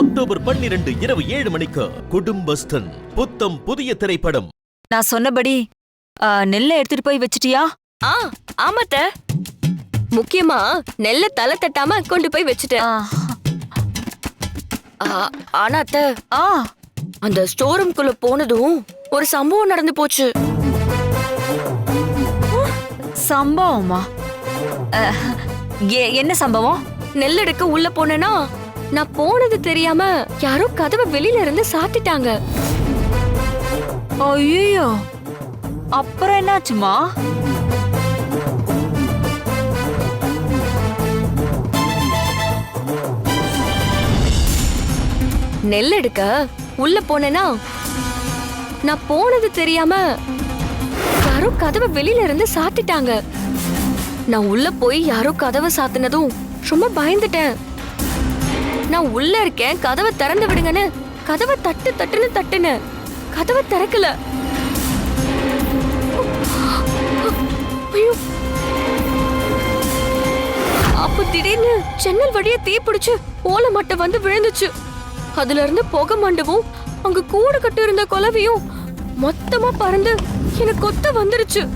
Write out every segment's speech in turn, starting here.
October பன்னிரண்டு இரவு ஏழு மணிக்கு குடும்பஸ்தன் புத்தம் புதிய திரைப்படம். நான் சொன்னபடி ஆ, நெல்லை எடுத்துட்டு போய் வச்சிட்டியா? ஆ ஆமாத்த. முக்கியமா நெல்ல தலை தட்டாம கொண்டு போய் வச்சுட்டேன் ஆ, ஆ, ஆனா அத்த ஆ. அந்த ஸ்டோர் ரூம்குள்ள போனதும் ஒரு சம்பவம் நடந்து போச்சு. சம்பவமா? எ- என்ன சம்பவம்? நெல் எடுக்க உள்ள போனேனா நான் போனது தெரியாம யாரோ கதவை வெளியில இருந்து சாத்திட்டாங்க. ஐயோ அப்புறம் என்னாச்சுமா? நெல் எடுக்க உள்ள போனேனா? நான் போனது தெரியாம யாரோ கதவை வெளியில இருந்து சாத்திட்டாங்க. நான் உள்ள போய் யாரோ கதவை சாத்தினதும் ரொம்ப பயந்துட்டேன். நான் உள்ள இருக்கேன். கதவை திறந்து விடுங்கன்னு. கதவை தட்டு தட்டுன்னு தட்டுன்னு. கதவை திறக்கல. ஐயோ. அப்ப திடீர்னு ஜன்னல் வழியா தீ பிடிச்சு ஓலை மட்டை வந்து விழுந்துச்சு. அதுல இருந்து புகை மண்டவும் அங்க கூடு கட்டு இருந்த குலவையும் மொத்தமா பறந்து எனக்கு கொத்த வந்துருச்சு.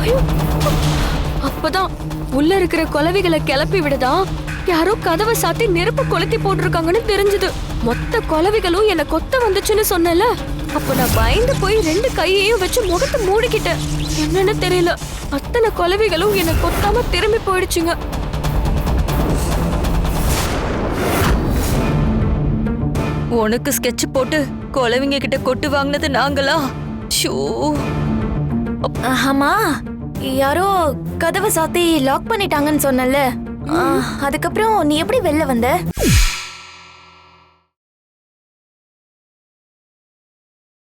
ஐயோ! அப்பதான் உள்ள இருக்கிற குலவிகளை கிளப்பி விடதா? யாரோ கதவை சாத்தி நெருப்பு கொளுத்தி போட்டிருக்காங்கன்னு தெரிஞ்சது. மொத்த குலவிகளும் என்ன கொத்த வந்துச்சுன்னு சொன்னல அப்ப நான் பயந்து போய் ரெண்டு கையையும் வச்சு முகத்தை மூடிக்கிட்டேன். என்னன்னு தெரியல. அத்தனை குலவிகளும் என்ன கொத்தாம திரும்பி போயிடுச்சுங்க. உனக்கு ஸ்கெட்ச் போட்டு குழவிங்க கிட்ட கொட்டு வாங்கினது நாங்களா? ஷோ. ஆமா யாரோ கதவை சாத்தி லாக் பண்ணிட்டாங்கன்னு சொன்னல அதுக்கப்புறம் நீ எப்படி வெளில வந்த?